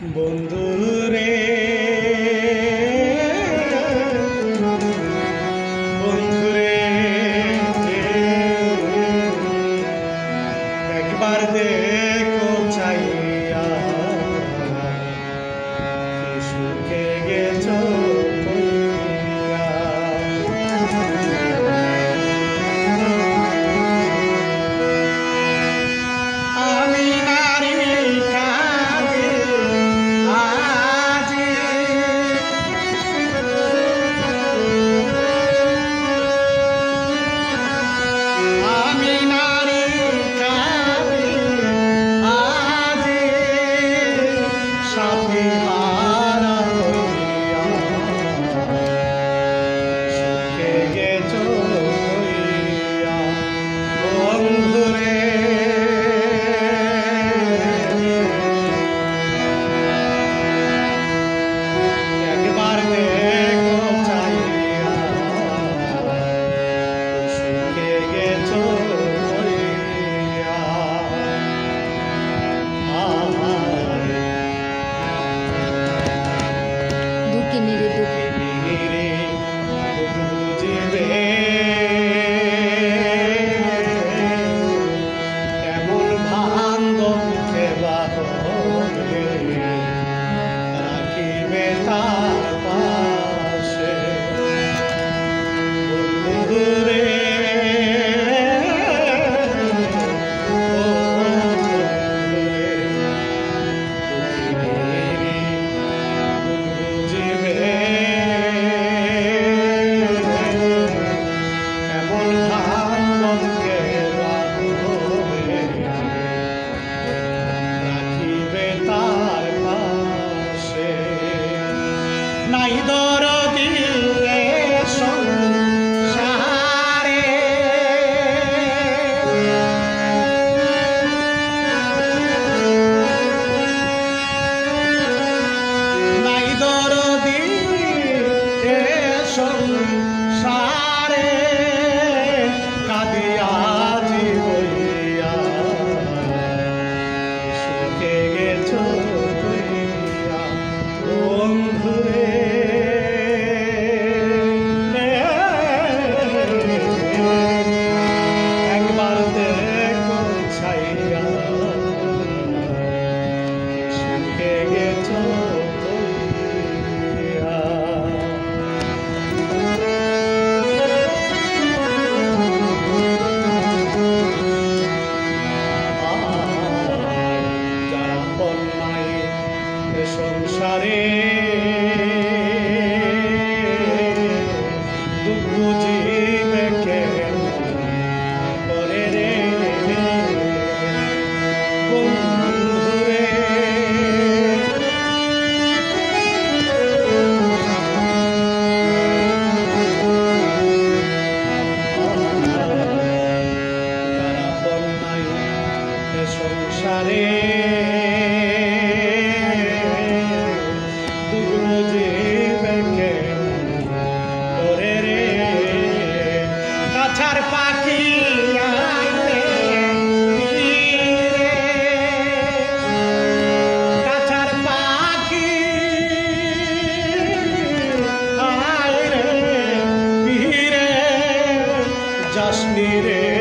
বন্ধু রে। বন্ধু রে একবার দেখো চাই বুকে মেরে দেবো রাখিবে তা নাই দরদিলে আসনি রে